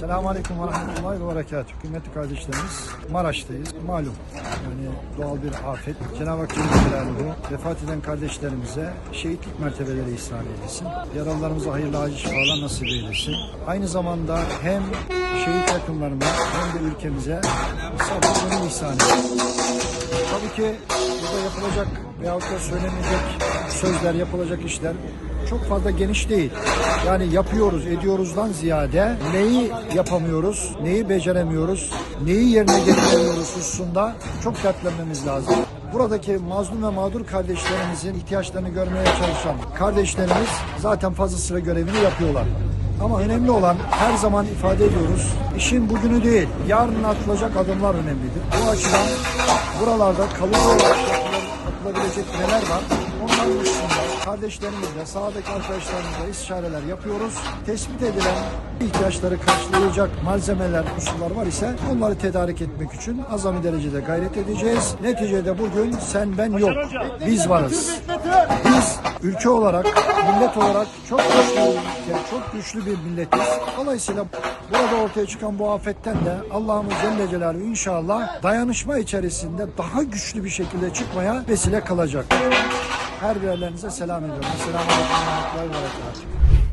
Selamun Aleyküm ve Rahmetullahi ve Berekatuhu. Kıymetli kardeşlerimiz Maraş'tayız. Malum yani doğal bir afet. Cenab-ı Hak Celaluhu vefat eden kardeşlerimize şehitlik mertebeleri ihsan eylesin. Yaralılarımıza hayırlı acil şifalar nasip eylesin. Aynı zamanda hem şehit yakınlarına hem de ülkemize sabır ömür ihsan eylesin. Tabii ki burada yapılacak veyahut da söylenecek sözler, yapılacak işler çok fazla geniş değil. Yani yapıyoruz, ediyoruzdan ziyade neyi yapamıyoruz, neyi beceremiyoruz, neyi yerine getiremiyoruz hususunda çok dertlenmemiz lazım. Buradaki mazlum ve mağdur kardeşlerimizin ihtiyaçlarını görmeye çalışan kardeşlerimiz zaten fazlasıyla görevini yapıyorlar. Ama önemli olan her zaman ifade ediyoruz. işin bugünü değil, yarın atılacak adımlar önemlidir. Bu açıdan buralarda kalıcı olarak yapılabilecek neler var? Onların dışında kardeşlerimizle, sahadaki arkadaşlarımızla istişareler yapıyoruz. Tespit edilen ihtiyaçları karşılayacak malzemeler, unsurlar var ise onları tedarik etmek için azami derecede gayret edeceğiz. Neticede bugün sen ben yok. Biz varız. Biz ülke olarak, millet olarak çok güçlü, ülke, çok güçlü bir milletiz. Dolayısıyla burada ortaya çıkan bu afetten de Allah'ımız Celle Celaluhu inşallah dayanışma içerisinde daha güçlü bir şekilde çıkmaya vesile kılacak. Her birerlerinize selam ediyorum. Selamun Aleyküm.